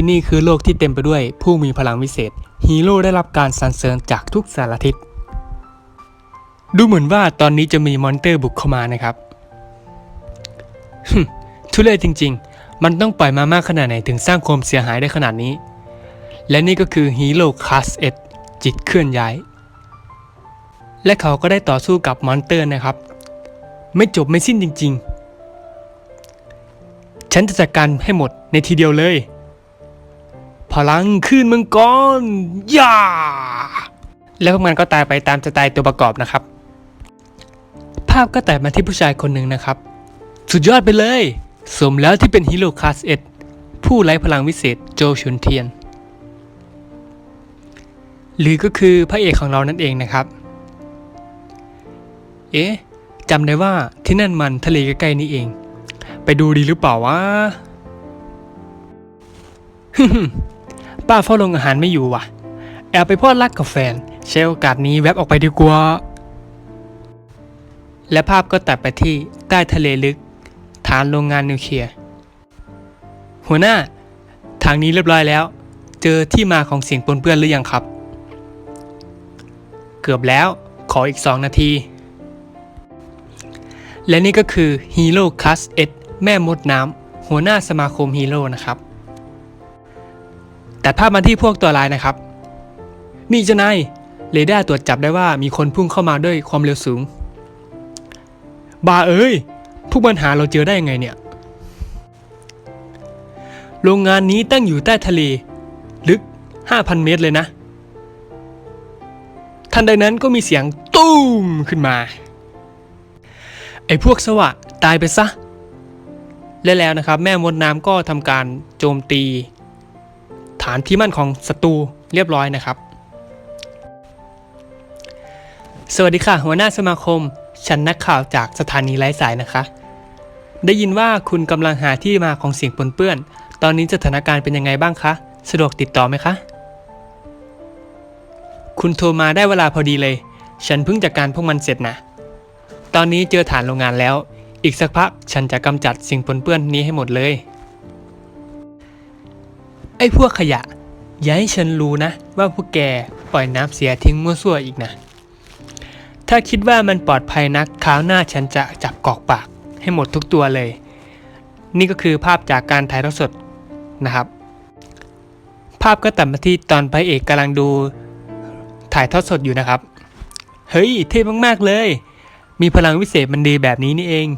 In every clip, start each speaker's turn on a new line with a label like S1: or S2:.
S1: ที่นี่คือโลกที่เต็มไปด้วยผู้มีพลังวิเศษ ฮีโร่ได้รับการสรรเสริญจากทุกสารทิศ ดูเหมือนว่าตอนนี้จะมีมอนเตอร์บุกเข้ามานะครับทุเรศจริง ๆ มันต้องปล่อยมามากขนาดไหนถึงสร้างความเสียหายได้ขนาดนี้ และนี่ก็คือฮีโร่คลาสเอ็ดจิตเคลื่อนย้าย และเขาก็ได้ต่อสู้กับมอนเตอร์นะครับ ไม่จบไม่สิ้นจริง ๆ ฉันจะจัดการให้หมดในทีเดียวเลย พลังขึ้นมังกรย่าแล้วพวกมันก็ตายไปตามสไตล์ตัวประกอบนะครับ ภาพก็แตะมาที่ผู้ชายคนหนึ่งนะครับ สุดยอดไปเลย สมแล้วที่เป็นฮีโร่คลาสเอ็ดผู้ไร้พลังวิเศษโจชุนเทียน หรือก็คือพระเอกของเรานั่นเองนะครับ เอ๊ะจำได้ว่าที่นั่นมันทะเลใกล้ๆนี่เอง ไปดูดีหรือเปล่าวะ ป้าเฝ้าโรงอาหารไม่อยู่ว่ะ แอบไปพอดรักกับแฟนใช้โอกาสนี้แวบออกไปดีกว่า และภาพก็ตัดไปที่ใต้ทะเลลึก ฐานโรงงานนิวเคลียร์ หัวหน้า ทางนี้เรียบร้อยแล้ว เจอที่มาของเสียงปนเปื้อนหรือยังครับ เกือบแล้วขออีก 2 นาที และนี่ก็คือฮีโร่คัสเอ็ดแม่มดน้ำหัวหน้าสมาคมฮีโร่นะครับ ตัดภาพมาที่พวกตัวร้ายนะครับ นี่เจ้านายเรดาร์ตรวจจับได้ว่ามีคนพุ่งเข้ามาด้วยความเร็วสูง บาเอ้ยพวกมันหาเราเจอได้ยังไงเนี่ย โรงงานนี้ตั้งอยู่ใต้ทะเล ลึก 5,000 เมตรเลยนะ ทันใดนั้นก็มีเสียงตุ้มขึ้นมา ไอ้พวกสวะตายไปซะ และแล้วนะครับ แม่มดน้ำก็ทำการโจมตีานที่มั่นของศัตรูเรียบร้อยนะครับ สวัสดีค่ะ หัวหน้าสมาคม ฉันนักข่าวจากสถานีไร้สายนะคะ ได้ยินว่าคุณกำลังหาที่มาของเสียงปนเปื้อน ตอนนี้สถานการณ์เป็นยังไงบ้างคะ สะดวกติดต่อไหมคะ คุณโทรมาได้เวลาพอดีเลย ฉันเพิ่งจัดการพวกมันเสร็จนะ ตอนนี้เจอฐานโรงงานแล้ว อีกสักพักฉันจะกำจัดสิ่งปนเปื้อนนี้ให้หมดเลย ไอ้พวกขยะ อย่าให้ฉันรู้นะ ว่าพวกแกปล่อยน้ำเสียทิ้งมั่วซั่วอีกนะ ถ้าคิดว่ามันปลอดภัยนักคราวหน้าฉันจะจับกอกปากให้หมดทุกตัวเลย นี่ก็คือภาพจากการถ่ายทอดสดนะครับ ภาพก็ตัดมาที่ตอนพระเอกกำลังดูถ่ายทอดสดอยู่นะครับ เฮ้ย เท่มาก ๆ เลย มีพลังวิเศษมันดีแบบนี้นี่เอง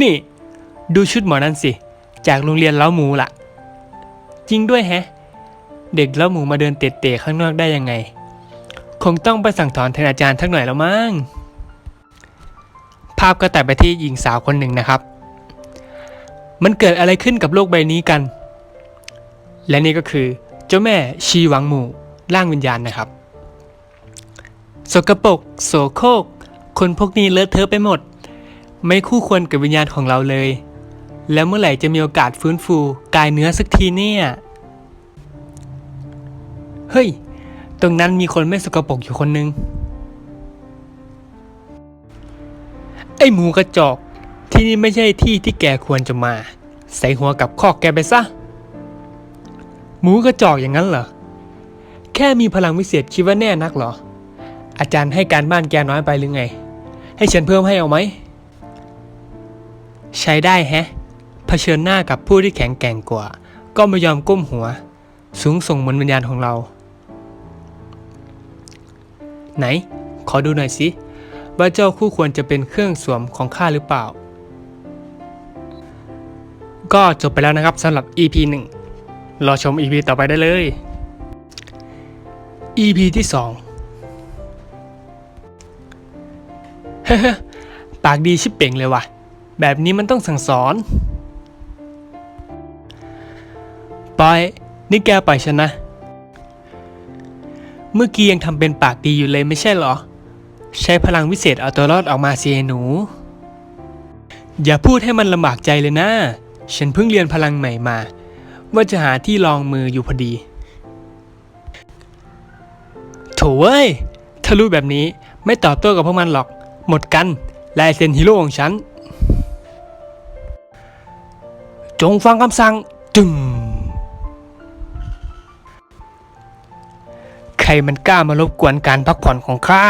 S1: นี่ ดูชุดหมอนั่นสิ จากโรงเรียนเล้าหมูล่ะ จริงด้วยแฮะ เด็กเล้าหมูมาเดินเตะๆข้างนอกได้ยังไง คงต้องไปสั่งถอนทนอาจารย์ทักหน่อยแล้วมั้งภาพก็ตัดไปที่หญิงสาวคนหนึ่งนะครับ มันเกิดอะไรขึ้นกับโลกใบนี้กัน และนี่ก็คือเจ้าแม่ชีหวังหมู่ร่างวิญญาณนะครับ สกปรกโสโครกคนพวกนี้เลอะเทอะไปหมด ไม่คู่ควรกับวิญญาณของเราเลย แล้วเมื่อไหร่จะมีโอกาสฟื้นฟูกายเนื้อสักทีเนี่ย เฮ้ย ตรงนั้นมีคนไม่สกปรกอยู่คนนึง ไอ้หมูกระจอก ที่นี่ไม่ใช่ที่ที่แกควรจะมา ใส่หัวกับคอกแกไปซะ หมูกระจอกอย่างนั้นเหรอ แค่มีพลังวิเศษคิดว่าแน่นักเหรอ อาจารย์ให้การบ้านแกน้อยไปหรือไง ให้ฉันเพิ่มให้เอาไหมใช้ได้แฮะ เผชิญหน้ากับผู้ที่แข็งแกร่งกว่า ก็ไม่ยอมก้มหัว สูงส่งเหมือนวิญญาณของเรา ไหน ขอดูหน่อยสิ ว่าเจ้าคู่ควรจะเป็นเครื่องสวมของข้าหรือเปล่า ก็จบไปแล้วนะครับสำหรับ EP 1 รอชม EP ต่อไปได้เลย EP ที่ 2 เฮ้ปากดีชิบเป่งเลยว่ะ แบบนี้มันต้องสั่งสอน ปอย นี่แกปล่อยฉันนะ เมื่อกี้ยังทำเป็นปากดีอยู่เลยไม่ใช่เหรอ ใช้พลังวิเศษเอาตัวรอดออกมาสิไอ้หนู อย่าพูดให้มันลำบากใจเลยนะ ฉันเพิ่งเรียนพลังใหม่มา ว่าจะหาที่ลองมืออยู่พอดี โถเว้ย ถ้ารู้แบบนี้ไม่ตอบโต้กับพวกมันหรอก หมดกันลายเซ็นฮีโร่ของฉัน จงฟังคำสั่งจึง ครมันกล้ามารบกวนการพักผ่อนของข้า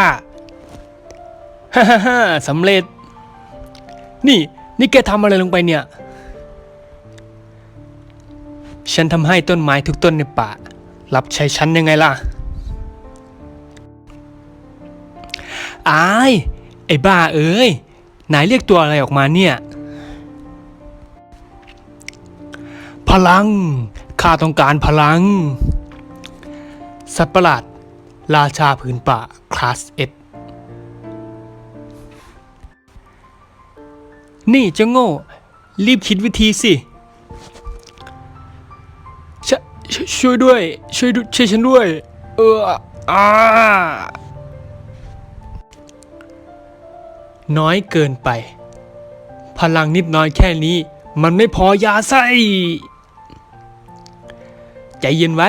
S1: ฮ่าฮ่าฮ่าสำเร็จ นี่ นี่แกทำอะไรลงไปเนี่ย ฉันทำให้ต้นไม้ทุกต้นในป่า รับใช้ฉันยังไงล่ะ อาย ไอ้บ้าเอ้ย นายเรียกตัวอะไรออกมาเนี่ย พลัง ข้าต้องการพลัง สัตว์ประหลาด ราชาผืนป่า คลาสเอ็ดนี่เจ้าโง่ รีบคิดวิธีสิชชช่วยด้วย ช่วยด้วยช่วยฉันด้วย เอออ่าน้อยเกินไป พลังนิดน้อยแค่นี้ มันไม่พอยาไส้ใจเย็นไว้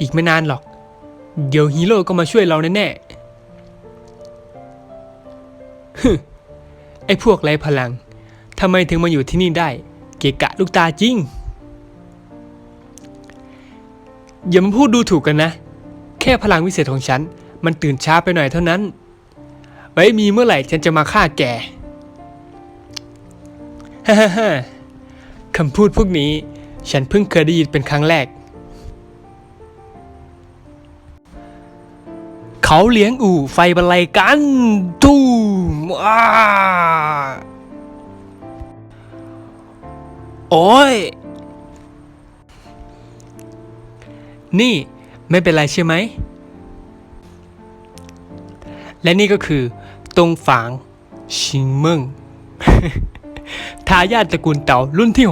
S1: อีกไม่นานหรอก เดี๋ยวฮีโร่ก็มาช่วยเราแน่ๆฮึไอ้พวกไรพลังทำไมถึงมาอยู่ที่นี่ได้ เกะกะลูกตาจริง อย่ามาพูดดูถูกกันนะ แค่พลังวิเศษของฉัน มันตื่นช้าไปหน่อยเท่านั้น ไว้มีเมื่อไหร่ฉันจะมาฆ่าแกฮ่าฮ่าฮ่าคำพูดพวกนี้ ฉันเพิ่งเคยได้ยินเป็นครั้งแรก เขาเลี้ยงอู่ไฟบรรลัยกันตูมอ้าโอ้ย นี่ไม่เป็นไรใช่ไหม และนี่ก็คือตรงฝางชิงเมิงทายาทตระกูลเต่ารุ่นที่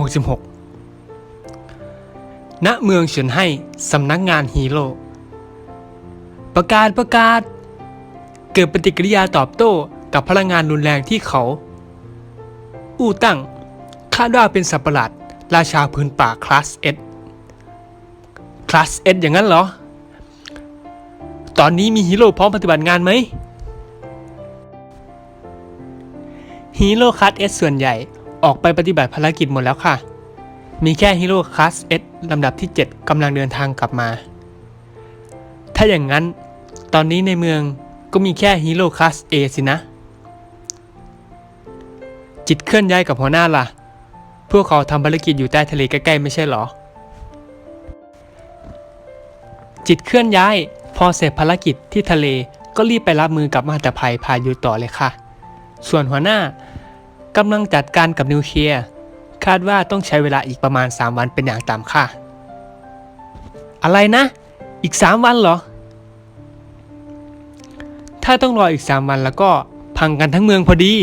S1: 66 ณ เมืองเฉินให้ สำนักงานฮีโร่ ประกาศประกาศ เกิดปฏิกิริยาตอบโต้กับพลังงานรุนแรงที่เขา อู้ตั้ง คาดว่าเป็นสัตว์ประหลาด ราชาพื้นป่าคลาสเอสคลาสเอสอย่างนั้นเหรอ ตอนนี้มีฮีโร่พร้อมปฏิบัติงานไหมฮีโร่คลาสเอสส่วนใหญ่ออกไปปฏิบัติภารกิจหมดแล้วค่ะ มีแค่ฮีโร่คลาสเอสลำดับที่ 7กำลังเดินทางกลับมา ถ้าอย่างนั้น ตอนนี้ในเมืองก็มีแค่ฮีโร่คลาสเอสินะ จิตเคลื่อนย้ายกับหัวหน้าล่ะ พวกเขาทำภารกิจอยู่ใต้ทะเลใกล้ๆไม่ใช่หรอ จิตเคลื่อนย้าย พอเสร็จภารกิจที่ทะเลก็รีบไปรับมือกับมหันตภัยพายุต่อเลยค่ะ ส่วนหัวหน้ากำลังจัดการกับนิวเคลียร์คาดว่าต้องใช้เวลาอีกประมาณ 3 วันเป็นอย่างต่ำค่ะ อะไรนะ อีก 3 วันเหรอ ถ้าต้องรออีก 3 วันแล้วก็พังกันทั้งเมืองพอดี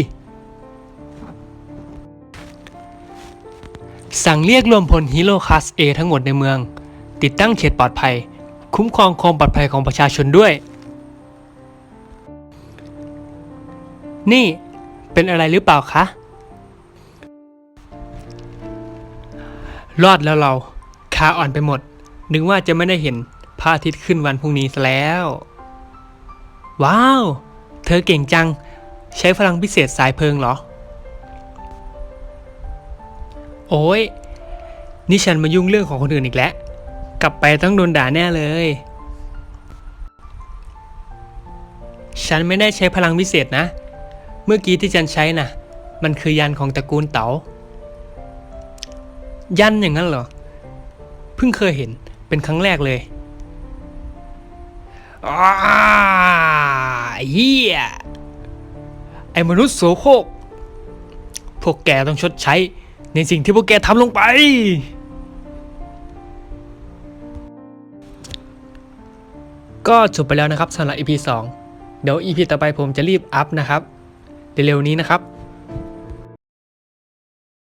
S1: สั่งเรียกรวมพลฮีโร่คลาส A ทั้งหมดในเมือง ติดตั้งเขตปลอดภัย คุ้มครองความปลอดภัยของประชาชนด้วย นี่เป็นอะไรหรือเปล่าคะ รอดแล้วเราขาอ่อนไปหมด นึกว่าจะไม่ได้เห็นพระอาทิตย์ขึ้นวันพรุ่งนี้ซะแล้ว ว้าว เธอเก่งจัง ใช้พลังพิเศษสายเพลิงเหรอ โอ้ย นี่ฉันมายุ่งเรื่องของคนอื่นอีกแล้ว กลับไปต้องโดนด่าแน่เลย ฉันไม่ได้ใช้พลังพิเศษนะ เมื่อกี้ที่ฉันใช้น่ะ มันคือยันของตระกูลเต๋า ยันอย่างนั้นเหรอ เพิ่งเคยเห็นเป็นครั้งแรกเลยอ้า เฮียไอ้มนุษย์โสโครกพวกแกต้องชดใช้ในสิ่งที่พวกแกทำลงไป ก็จบไปแล้วนะครับสำหรับ EP 2 เดี๋ยว EP ต่อไปผมจะรีบอัพนะครับ เร็วๆนี้นะครับ